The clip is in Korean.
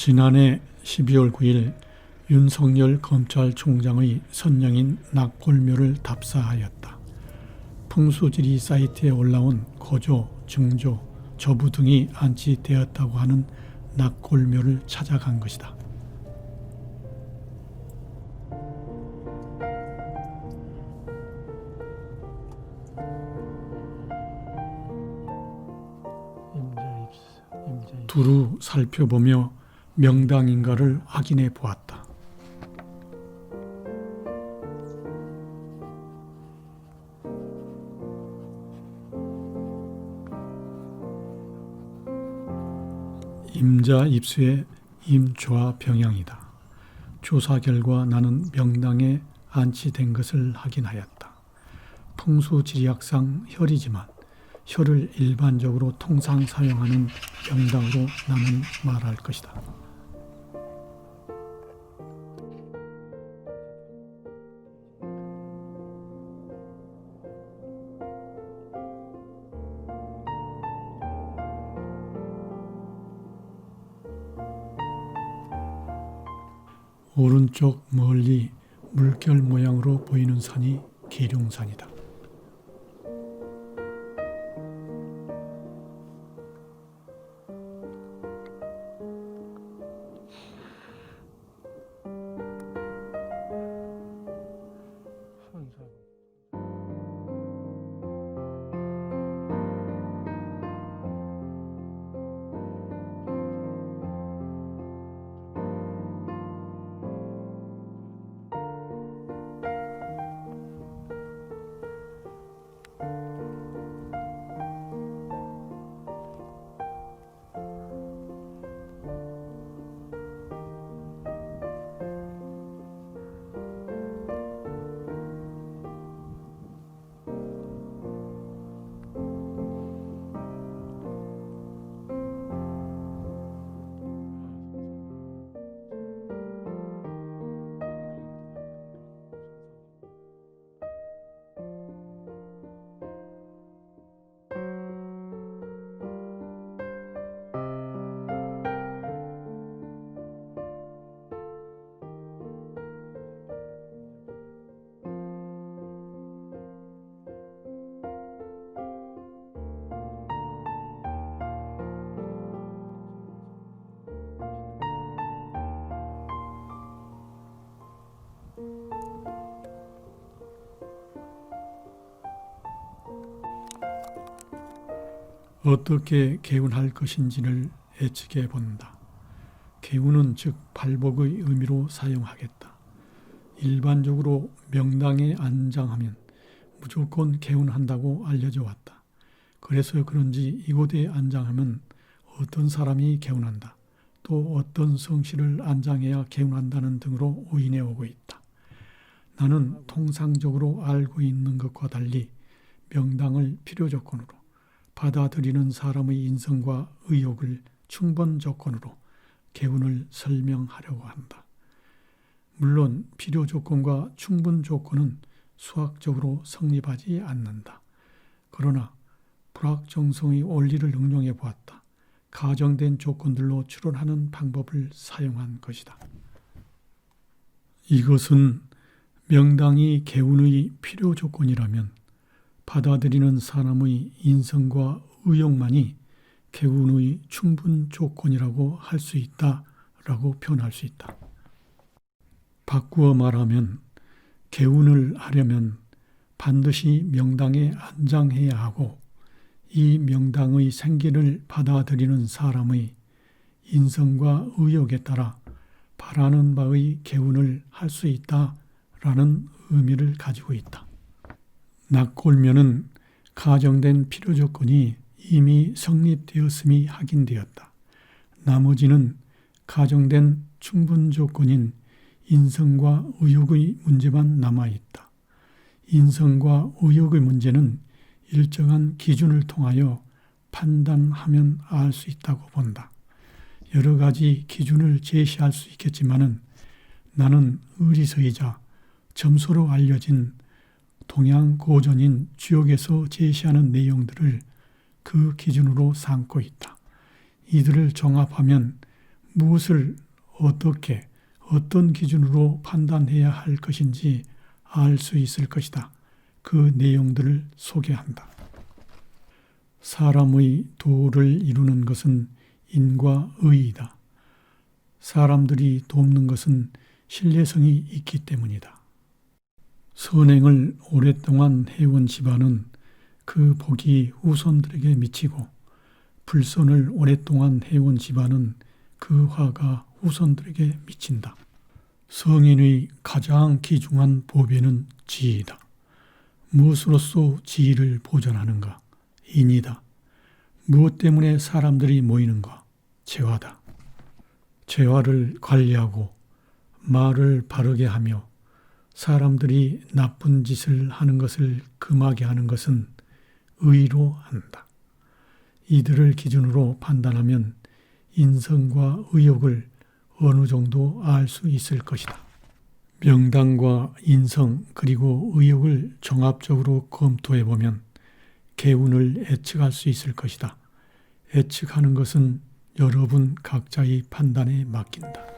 지난해 12월 9일 윤석열 검찰총장의 선녀인 낙골묘를 답사하였다. 풍수지리 사이트에 올라온 거조, 증조, 저부 등이 안치되었다고 하는 낙골묘를 찾아간 것이다. 두루 살펴보며 명당인가를 확인해 보았다. 임자 입수의 임좌 병양이다. 조사 결과 나는 명당에 안치된 것을 확인하였다. 풍수지리학상 혈이지만 혈을 일반적으로 통상 사용하는 명당으로 나는 말할 것이다. 오른쪽 멀리 물결 모양으로 보이는 산이 계룡산이다. 어떻게 개운할 것인지를 예측해 본다. 개운은 즉 발복의 의미로 사용하겠다. 일반적으로 명당에 안장하면 무조건 개운한다고 알려져 왔다. 그래서 그런지 이곳에 안장하면 어떤 사람이 개운한다. 또 어떤 성씨를 안장해야 개운한다는 등으로 오인해 오고 있다. 나는 통상적으로 알고 있는 것과 달리 명당을 필요 조건으로 받아들이는 사람의 인성과 의욕을 충분 조건으로 개운을 설명하려고 한다. 물론 필요 조건과 충분 조건은 수학적으로 성립하지 않는다. 그러나 불확정성의 원리를 응용해 보았다. 가정된 조건들로 추론하는 방법을 사용한 것이다. 이것은 명당이 개운의 필요 조건이라면 받아들이는 사람의 인성과 의욕만이 개운의 충분 조건이라고 할 수 있다 라고 표현할 수 있다. 바꾸어 말하면 개운을 하려면 반드시 명당에 안장해야 하고 이 명당의 생기를 받아들이는 사람의 인성과 의욕에 따라 바라는 바의 개운을 할 수 있다 라는 의미를 가지고 있다. 낙골면은 가정된 필요 조건이 이미 성립되었음이 확인되었다. 나머지는 가정된 충분 조건인 인성과 의욕의 문제만 남아있다. 인성과 의욕의 문제는 일정한 기준을 통하여 판단하면 알 수 있다고 본다. 여러 가지 기준을 제시할 수 있겠지만은 나는 의리서이자 점수로 알려진 동양 고전인 주역에서 제시하는 내용들을 그 기준으로 삼고 있다. 이들을 종합하면 무엇을 어떻게 어떤 기준으로 판단해야 할 것인지 알 수 있을 것이다. 그 내용들을 소개한다. 사람의 도를 이루는 것은 인과 의이다. 사람들이 돕는 것은 신뢰성이 있기 때문이다. 선행을 오랫동안 해온 집안은 그 복이 후손들에게 미치고 불선을 오랫동안 해온 집안은 그 화가 후손들에게 미친다. 성인의 가장 귀중한 보배는 지혜이다. 무엇으로써 지혜를 보존하는가? 인이다. 무엇 때문에 사람들이 모이는가? 재화다. 재화를 관리하고 말을 바르게 하며 사람들이 나쁜 짓을 하는 것을 금하게 하는 것은 의로 한다. 이들을 기준으로 판단하면 인성과 의욕을 어느 정도 알 수 있을 것이다. 명당과 인성 그리고 의욕을 종합적으로 검토해 보면 개운을 예측할 수 있을 것이다. 예측하는 것은 여러분 각자의 판단에 맡긴다.